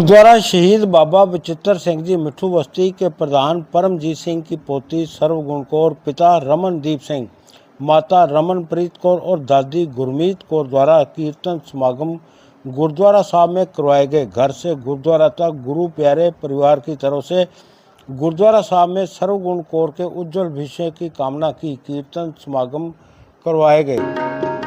गुरुद्वारा शहीद बाबा बचित्र सिंह जी मिठू बस्ती के प्रधान परमजीत सिंह की पोती सर्वगुण कौर पिता रमनदीप सिंह माता रमनप्रीत कौर और दादी गुरमीत कौर द्वारा कीर्तन समागम गुरुद्वारा साहब में करवाए गए घर से गुरुद्वारा तक गुरु प्यारे परिवार की तरफ़ से गुरुद्वारा साहब में सर्वगुण कौर के उज्जवल भविष्य की कामना की कीर्तन समागम करवाए गए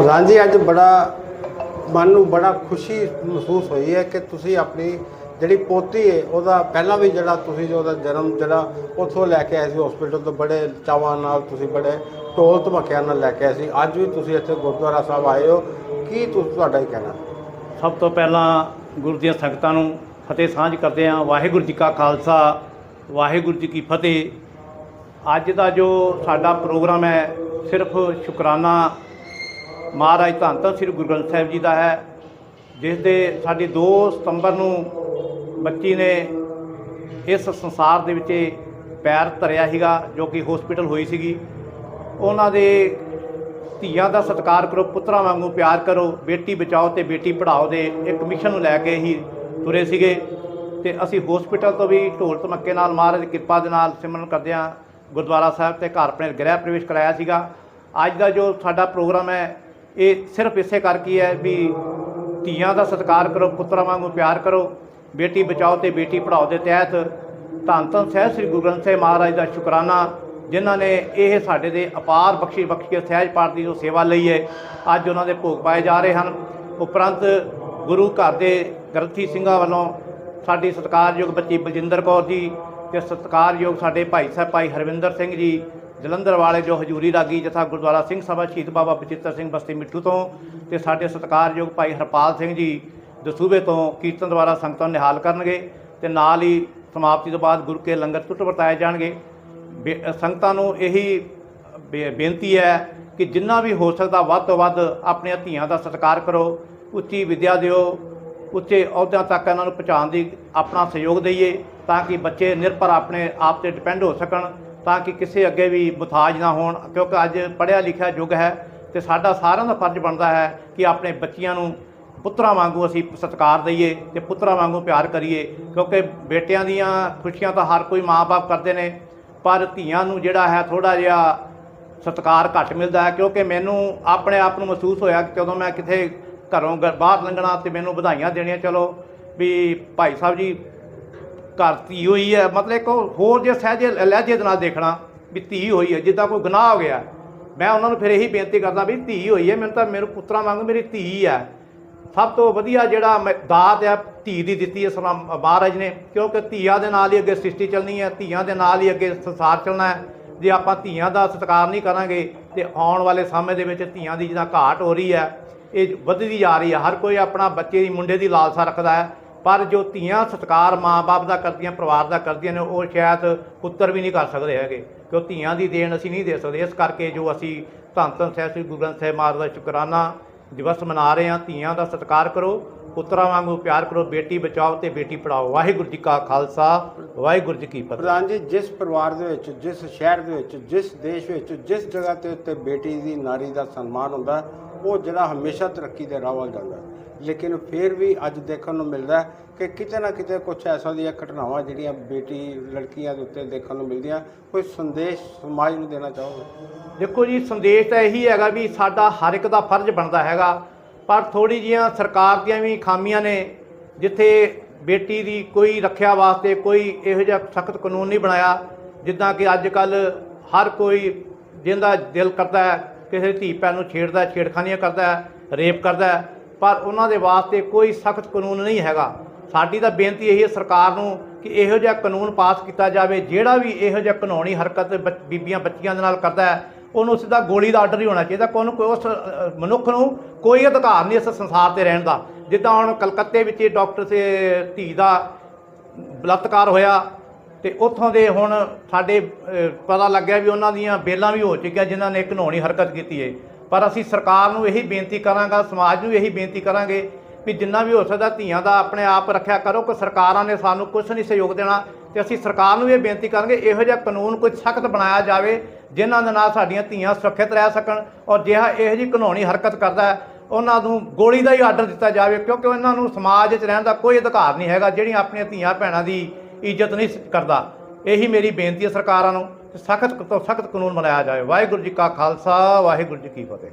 ਜੀ ਅੱਜ ਬੜਾ ਮਨ ਨੂੰ ਬੜਾ ਖੁਸ਼ੀ ਮਹਿਸੂਸ ਹੋਈ ਹੈ ਕਿ ਤੁਸੀਂ ਆਪਣੀ ਜਿਹੜੀ ਪੋਤੀ ਹੈ, ਉਹਦਾ ਪਹਿਲਾਂ ਵੀ ਜਿਹੜਾ ਤੁਸੀਂ ਜੋ ਉਹਦਾ ਜਨਮ ਜਿਹੜਾ ਉੱਥੋਂ ਲੈ ਕੇ ਆਏ ਸੀ ਹਸਪੀਟਲ ਤੋਂ ਬੜੇ ਚਾਵਾਂ ਨਾਲ ਤੁਸੀਂ ਬੜੇ ਢੋਲ ਧਮਕਿਆਂ ਨਾਲ ਲੈ ਕੇ ਆਏ ਸੀ। ਅੱਜ ਵੀ ਤੁਸੀਂ ਇੱਥੇ ਗੁਰਦੁਆਰਾ ਸਾਹਿਬ ਆਏ ਹੋ। ਕੀ ਤੁਸੀਂ ਤੁਹਾਡਾ ਹੀ ਕਹਿਣਾ? ਸਭ ਤੋਂ ਪਹਿਲਾਂ ਗੁਰੂ ਦੀਆਂ ਸੰਗਤਾਂ ਨੂੰ ਫਤਿਹ ਸਾਂਝ ਕਰਦੇ ਹਾਂ। ਵਾਹਿਗੁਰੂ ਜੀ ਕਾ ਖਾਲਸਾ, ਵਾਹਿਗੁਰੂ ਜੀ ਕੀ ਫਤਿਹ। ਅੱਜ ਦਾ ਜੋ ਸਾਡਾ ਪ੍ਰੋਗਰਾਮ ਹੈ, ਸਿਰਫ ਸ਼ੁਕਰਾਨਾ ਮਹਾਰਾਜ ਧੰਨ ਧੰਨ ਸ੍ਰੀ ਗੁਰੂ ਗ੍ਰੰਥ ਸਾਹਿਬ ਜੀ ਦਾ ਹੈ, ਜਿਸ ਦੇ ਸਾਡੀ 2 ਸਤੰਬਰ ਨੂੰ ਬੱਚੀ ਨੇ ਇਸ ਸੰਸਾਰ ਦੇ ਵਿੱਚ ਪੈਰ ਧਰਿਆ ਸੀਗਾ, ਜੋ ਕਿ ਹਸਪੀਟਲ ਹੋਈ ਸੀਗੀ। ਉਹਨਾਂ ਦੇ ਧੀਆਂ ਦਾ ਸਤਿਕਾਰ ਕਰੋ, ਪੁੱਤਰਾਂ ਵਾਂਗੂ ਪਿਆਰ ਕਰੋ, ਬੇਟੀ ਬਚਾਓ ਤੇ ਬੇਟੀ ਪੜ੍ਹਾਓ ਦੇ ਇੱਕ ਮਿਸ਼ਨ ਨੂੰ ਲੈ ਕੇ ਹੀ ਤੁਰੇ ਸੀਗੇ। ਤੇ ਅਸੀਂ ਹਸਪੀਟਲ ਤੋਂ ਵੀ ਢੋਲ ਧਮੱਕੇ ਨਾਲ, ਮਹਾਰਾਜ ਦੀ ਕਿਰਪਾ ਦੇ ਨਾਲ ਸਿਮਰਨ ਕਰਦਿਆਂ ਗੁਰਦੁਆਰਾ ਸਾਹਿਬ ਤੇ ਘਰ ਆਪਣੇ ਗ੍ਰਹਿ ਪ੍ਰਵੇਸ਼ ਕਰਾਇਆ ਸੀਗਾ। ਅੱਜ ਦਾ ਜੋ ਸਾਡਾ ਪ੍ਰੋਗਰਾਮ ਹੈ ਇਹ ਸਿਰਫ ਇਸੇ ਕਰਕੇ ਹੈ ਵੀ ਧੀਆਂ ਦਾ ਸਤਿਕਾਰ ਕਰੋ, ਪੁੱਤਰਾਂ ਵਾਂਗੂ ਪਿਆਰ ਕਰੋ, ਬੇਟੀ ਬਚਾਓ ਤੇ ਬੇਟੀ ਪੜ੍ਹਾਓ ਦੇ ਤਹਿਤ ਧੰਨ ਧੰਨ ਸਾਹਿਬ ਸ੍ਰੀ ਗੁਰੂ ਗ੍ਰੰਥ ਸਾਹਿਬ ਮਹਾਰਾਜ ਦਾ ਸ਼ੁਕਰਾਨਾ, ਜਿਨ੍ਹਾਂ ਨੇ ਇਹ ਸਾਡੇ ਦੇ ਅਪਾਰ ਬਖਸ਼ੀ ਬਖਸ਼ੀ ਸਹਿਜ ਪਾਠ ਦੀ ਜੋ ਸੇਵਾ ਲਈ ਹੈ, ਅੱਜ ਉਹਨਾਂ ਦੇ ਭੋਗ ਪਾਏ ਜਾ ਰਹੇ ਹਨ। ਉਪਰੰਤ ਗੁਰੂ ਘਰ ਦੇ ਗ੍ਰੰਥੀ ਸਿੰਘਾਂ ਵੱਲੋਂ ਸਾਡੀ ਸਤਿਕਾਰਯੋਗ ਬੱਚੀ ਬਲਜਿੰਦਰ ਕੌਰ ਜੀ ਤੇ ਸਤਿਕਾਰਯੋਗ ਸਾਡੇ ਭਾਈ ਸਾਹਿਬ ਭਾਈ ਹਰਵਿੰਦਰ ਸਿੰਘ ਜੀ ਜਲੰਧਰ ਵਾਲੇ ਜੋ ਹਜੂਰੀ ਰਾਗੀ ਜਥਾ ਗੁਰਦੁਆਰਾ ਸਿੰਘ ਸਭਾ ਸ਼ਹੀਦ ਬਾਬਾ ਬਚਿੱਤਰ ਸਿੰਘ ਬਸਤੀ ਮਿੱਠੂ ਤੋਂ ਤੇ ਸਾਡੇ ਸਤਿਕਾਰਯੋਗ ਭਾਈ ਹਰਪਾਲ ਸਿੰਘ ਜੀ ਦਸੂਬੇ ਤੋਂ ਕੀਰਤਨ ਦੁਆਰਾ ਸੰਗਤਾਂ ਨੂੰ ਨਿਹਾਲ ਕਰਨਗੇ ਤੇ ਨਾਲ ਹੀ ਸਮਾਪਤੀ ਤੋਂ ਬਾਅਦ ਗੁਰੂ ਕੇ ਲੰਗਰ ਟੁੱਟ ਵਰਤਾਏ ਜਾਣਗੇ। ਬੇ- ਸੰਗਤਾਂ ਨੂੰ ਇਹੀ ਬੇ- ਬੇਨਤੀ ਹੈ ਕਿ ਜਿੰਨਾ ਵੀ ਹੋ ਸਕਦਾ ਵੱਧ ਤੋਂ ਵੱਧ ਆਪਣੀਆਂ ਧੀਆਂ ਦਾ ਸਤਿਕਾਰ ਕਰੋ, ਉੱਚੀ ਵਿਦਿਆ ਦਿਓ, ਉੱਚੇ ਅਹੁਦਿਆਂ ਤੱਕ ਇਹਨਾਂ ਨੂੰ ਪਹੁੰਚਾਉਣ ਦੀ ਆਪਣਾ ਸਹਿਯੋਗ ਦਈਏ ਤਾਂ ਕਿ ਬੱਚੇ ਨਿਰਭਰ ਆਪਣੇ ਆਪ ਤੇ ਡਿਪੈਂਡ ਹੋ ਸਕਣ। ਤਾਂ ਕਿ ਕਿਸੇ ਅੱਗੇ ਵੀ ਮੁਤਾਜ ਨਾ ਹੋਣ, ਕਿਉਂਕਿ ਅੱਜ ਪੜ੍ਹਿਆ ਲਿਖਿਆ ਯੁੱਗ ਹੈ ਤੇ ਸਾਡਾ ਸਾਰਿਆਂ ਦਾ ਫਰਜ਼ ਬਣਦਾ ਹੈ ਕਿ ਆਪਣੇ ਬੱਚਿਆਂ ਨੂੰ ਪੁੱਤਰਾਂ ਵਾਂਗੂ ਅਸੀਂ ਸਤਿਕਾਰ ਦਈਏ ਤੇ ਪੁੱਤਰਾਂ ਵਾਂਗੂ ਪਿਆਰ ਕਰੀਏ, ਕਿਉਂਕਿ ਬੇਟਿਆਂ ਦੀਆਂ ਖੁਸ਼ੀਆਂ ਤਾਂ ਹਰ ਕੋਈ ਮਾਪੇ ਕਰਦੇ ਨੇ, ਪਰ ਧੀਆਂ ਨੂੰ ਜਿਹੜਾ ਹੈ ਥੋੜਾ ਜਿਹਾ ਸਤਿਕਾਰ ਘੱਟ ਮਿਲਦਾ ਹੈ, ਕਿਉਂਕਿ ਮੈਨੂੰ ਆਪਣੇ ਆਪ ਨੂੰ ਮਹਿਸੂਸ ਹੋਇਆ ਕਿ ਜਦੋਂ ਮੈਂ ਕਿਤੇ ਘਰੋਂ ਗ- ਬਾਹਰ ਲੰਘਣਾ ਤੇ ਮੈਨੂੰ ਵਧਾਈਆਂ ਦੇਣੀਆਂ, ਚਲੋ ਵੀ ਭਾਈ ਸਾਹਿਬ ਜੀ ਘਰ ਧੀ ਹੋਈ ਹੈ, ਮਤਲਬ ਇੱਕ ਹੋਰ ਜੇ ਸਹਿਜੇ ਲਹਿਜੇ ਦੇ ਨਾਲ ਦੇਖਣਾ ਵੀ ਧੀ ਹੋਈ ਹੈ, ਜਿੱਦਾਂ ਕੋਈ ਗੁਨਾਹ ਹੋ ਗਿਆ, ਮੈਂ ਉਹਨਾਂ ਨੂੰ ਫਿਰ ਇਹੀ ਬੇਨਤੀ ਕਰਦਾ ਵੀ ਧੀ ਹੋਈ ਹੈ, ਮੈਨੂੰ ਤਾਂ ਮੇਰੇ ਪੁੱਤਰਾਂ ਵਾਂਗ ਮੇਰੀ ਧੀ ਹੈ। ਸਭ ਤੋਂ ਵਧੀਆ ਜਿਹੜਾ ਮੈਂ- ਦਾਤ ਹੈ, ਧੀ ਦੀ ਦਿੱਤੀ ਹੈ ਸਲਾਮ ਮਹਾਰਾਜ ਨੇ, ਕਿਉਂਕਿ ਧੀਆਂ ਦੇ ਨਾਲ ਹੀ ਅੱਗੇ ਸ੍ਰਿਸ਼ਟੀ ਚੱਲਣੀ ਹੈ, ਧੀਆਂ ਦੇ ਨਾਲ ਹੀ ਅੱਗੇ ਸੰਸਾਰ ਚੱਲਣਾ ਹੈ। ਜੇ ਆਪਾਂ ਧੀਆਂ ਦਾ ਸਤਿਕਾਰ ਨਹੀਂ ਕਰਾਂਗੇ, ਤੇ ਆਉਣ ਵਾਲੇ ਸਮੇਂ ਦੇ ਵਿੱਚ ਧੀਆਂ ਦੀ ਜਿਹਦਾ ਘਾਟ ਹੋ ਰਹੀ ਹੈ, ਇਹ ਵੱਧਦੀ ਜਾ ਰਹੀ ਹੈ। ਹਰ ਕੋਈ ਆਪਣਾ ਬੱਚੇ ਦੀ, ਮੁੰਡੇ ਦੀ ਲਾਲਸਾ ਰੱਖਦਾ ਹੈ। ਪਰ ਜੋ ਧੀਆਂ ਸਤਿਕਾਰ ਮਾਂ-ਬਾਪ ਦਾ ਕਰਦੀਆਂ, ਪਰਿਵਾਰ ਦਾ ਕਰਦੀਆਂ ਨੇ, ਉਹ ਸ਼ਾਇਦ ਪੁੱਤਰ ਵੀ ਨਹੀਂ ਕਰ ਸਕਦੇ ਹੈਗੇ। ਕਿਉਂ ਧੀਆਂ ਦੀ ਦੇਣ ਅਸੀਂ ਨਹੀਂ ਦੇ ਸਕਦੇ। ਇਸ ਕਰਕੇ ਜੋ ਅਸੀਂ ਧੰਨ ਧੰਨ ਸਾਹਿਬ, ਸ੍ਰੀ ਗੁਰੂ ਗ੍ਰੰਥ ਸਾਹਿਬ ਮਹਾਰਾਜ ਦਾ ਸ਼ੁਕਰਾਨਾ ਦਿਵਸ ਮਨਾ ਰਹੇ ਹਾਂ, ਧੀਆਂ ਦਾ ਸਤਿਕਾਰ ਕਰੋ, ਪੁੱਤਰਾਂ ਵਾਂਗੂ ਪਿਆਰ ਕਰੋ, ਬੇਟੀ ਬਚਾਓ ਤੇ ਬੇਟੀ ਪੜਾਓ ਵਾਹਿਗੁਰੂ ਜੀ ਕਾ ਖਾਲਸਾ, ਵਾਹਿਗੁਰੂ ਜੀ ਕੀ ਫਤਿਹ। ਪ੍ਰਧਾਨ ਜੀ, ਜਿਸ ਪਰਿਵਾਰ ਦੇ ਵਿੱਚ, ਜਿਸ ਸ਼ਹਿਰ ਦੇ ਵਿੱਚ, ਜਿਸ ਦੇਸ਼ ਵਿੱਚ, ਜਿਸ ਜਗ੍ਹਾ ਤੇ ਉੱਤੇ ਬੇਟੀ ਦੀ, ਨਾਰੀ ਦਾ ਸਨਮਾਨ ਹੁੰਦਾ, ਉਹ ਜਿਹੜਾ ਹਮੇਸ਼ਾ ਤਰੱਕੀ ਦੇ ਰਾਹ ਵੱਲ ਜਾਂਦਾ। ਲੇਕਿਨ ਫਿਰ ਵੀ ਅੱਜ ਦੇਖਣ ਨੂੰ ਮਿਲਦਾ ਕਿ ਕਿਤੇ ਨਾ ਕਿਤੇ ਕੁਝ ਐਸਾ ਦੀਆਂ ਘਟਨਾਵਾਂ ਜਿਹੜੀਆਂ ਬੇਟੀ, ਲੜਕੀਆਂ ਦੇ ਉੱਤੇ ਦੇਖਣ ਨੂੰ ਮਿਲਦੀਆਂ, ਕੋਈ ਸੰਦੇਸ਼ ਸਮਾਜ ਨੂੰ ਦੇਣਾ ਚਾਹੋਗੇ? ਦੇਖੋ ਜੀ, ਸੰਦੇਸ਼ ਤਾਂ ਇਹੀ ਹੈਗਾ ਵੀ ਸਾਡਾ ਹਰ ਇੱਕ ਦਾ ਫਰਜ਼ ਬਣਦਾ ਹੈਗਾ, ਪਰ ਥੋੜੀ ਜੀਆਂ ਸਰਕਾਰ ਦੀਆਂ ਵੀ ਖਾਮੀਆਂ ਨੇ, ਜਿੱਥੇ ਬੇਟੀ ਦੀ ਕੋਈ ਰੱਖਿਆ ਵਾਸਤੇ ਕੋਈ ਇਹੋ ਜਿਹਾ ਸਖਤ ਕਾਨੂੰਨ ਨਹੀਂ ਬਣਾਇਆ, ਜਿੱਦਾਂ ਕਿ ਅੱਜ ਕੱਲ ਹਰ ਕੋਈ ਜਿਹਦਾ ਦਿਲ ਕਰਦਾ ਹੈ, ਕਿਸੇ ਧੀ ਭੈਣ ਨੂੰ ਛੇੜਦਾ ਛੇੜਖਾਨੀਆਂ ਕਰਦਾ ਰੇਪ ਕਰਦਾ ਪਰ ਉਹਨਾਂ ਦੇ ਵਾਸਤੇ ਕੋਈ ਸਖਤ ਕਾਨੂੰਨ ਨਹੀਂ ਹੈਗਾ। ਸਾਡੀ ਤਾਂ ਬੇਨਤੀ ਇਹੀ ਹੈ ਸਰਕਾਰ ਨੂੰ ਕਿ ਇਹੋ ਜਿਹਾ ਕਾਨੂੰਨ ਪਾਸ ਕੀਤਾ ਜਾਵੇ, ਜਿਹੜਾ ਵੀ ਇਹੋ ਜਿਹਾ ਕਾਨੂੰਨੀ ਹਰਕਤ ਬੱਚ- ਬੀਬੀਆਂ ਬੱਚੀਆਂ ਦੇ ਨਾਲ ਕਰਦਾ ਹੈ, ਉਹਨੂੰ ਸਿੱਧਾ ਗੋਲੀ ਦਾ ਆਰਡਰ ਹੀ ਹੋਣਾ ਚਾਹੀਦਾ, ਕੋਈ ਕੋਈ ਉਸ ਮਨੁੱਖ ਨੂੰ ਕੋਈ ਅਧਿਕਾਰ ਨਹੀਂ ਇਸ ਸੰਸਾਰ ਤੇ ਰਹਿਣ ਦਾ। ਜਿੱਦਾਂ ਹੁਣ ਕਲਕੱਤੇ ਵਿੱਚ ਡਾਕਟਰ ਸੇ ਧੀ ਦਾ ਬਲਾਤਕਾਰ ਹੋਇਆ ਤੇ ਉੱਥੋਂ ਦੇ ਹੁਣ ਸਾਡੇ ਪਤਾ ਲੱਗਿਆ ਵੀ ਉਹਨਾਂ ਦੀਆਂ ਬੇਲਾਂ ਵੀ ਹੋ ਚੁੱਕੀਆਂ ਜਿਨ੍ਹਾਂ ਨੇ ਘਿਨੌਣੀ ਹਰਕਤ ਕੀਤੀ ਹੈ। ਪਰ ਅਸੀਂ ਸਰਕਾਰ ਨੂੰ ਇਹੀ ਬੇਨਤੀ ਕਰਾਂਗਾ, ਸਮਾਜ ਨੂੰ ਇਹੀ ਬੇਨਤੀ ਕਰਾਂਗੇ ਵੀ ਜਿੰਨਾ ਵੀ ਹੋ ਸਕਦਾ ਧੀਆਂ ਦਾ ਆਪਣੇ ਆਪ ਰੱਖਿਆ ਕਰੋ, ਕਿ ਸਰਕਾਰਾਂ ਨੇ ਸਾਨੂੰ ਕੁਝ ਨਹੀਂ ਸਹਿਯੋਗ ਦੇਣਾ ਤੇ ਅਸੀਂ ਸਰਕਾਰ ਨੂੰ ਇਹ ਬੇਨਤੀ ਕਰਾਂਗੇ, ਇਹੋ ਜਿਹਾ ਕਾਨੂੰਨ ਕੋਈ ਸਖਤ ਬਣਾਇਆ ਜਾਵੇ, ਜਿਨ੍ਹਾਂ ਦੇ ਨਾਲ ਸਾਡੀਆਂ ਧੀਆਂ ਸੁਰੱਖਿਅਤ ਰਹਿ ਸਕਣ ਔਰ ਜਿਹਾ ਇਹੋ ਜਿਹੀ ਘਿਨੌਣੀ ਹਰਕਤ ਕਰਦਾ ਉਹਨਾਂ ਨੂੰ ਗੋਲੀ ਦਾ ਹੀ ਆਰਡਰ ਦਿੱਤਾ ਜਾਵੇ, ਕਿਉਂਕਿ ਉਹਨਾਂ ਨੂੰ ਸਮਾਜ 'ਚ ਰਹਿਣ ਦਾ ਕੋਈ ਅਧਿਕਾਰ ਨਹੀਂ ਹੈਗਾ, ਜਿਹੜੀਆਂ ਆਪਣੀਆਂ ਧੀਆਂ ਭੈਣਾਂ ਦੀ ਇੱਜ਼ਤ ਨਹੀਂ ਕਰਦਾ। ਇਹੀ ਮੇਰੀ ਬੇਨਤੀ ਹੈ ਸਰਕਾਰਾਂ ਨੂੰ ਕਿ ਸਖਤ ਤੋਂ ਸਖਤ ਕਾਨੂੰਨ ਬਣਾਇਆ ਜਾਵੇ। ਵਾਹਿਗੁਰੂ ਜੀ ਕਾ ਖਾਲਸਾ, ਵਾਹਿਗੁਰੂ ਜੀ ਕੀ ਫਤਿਹ।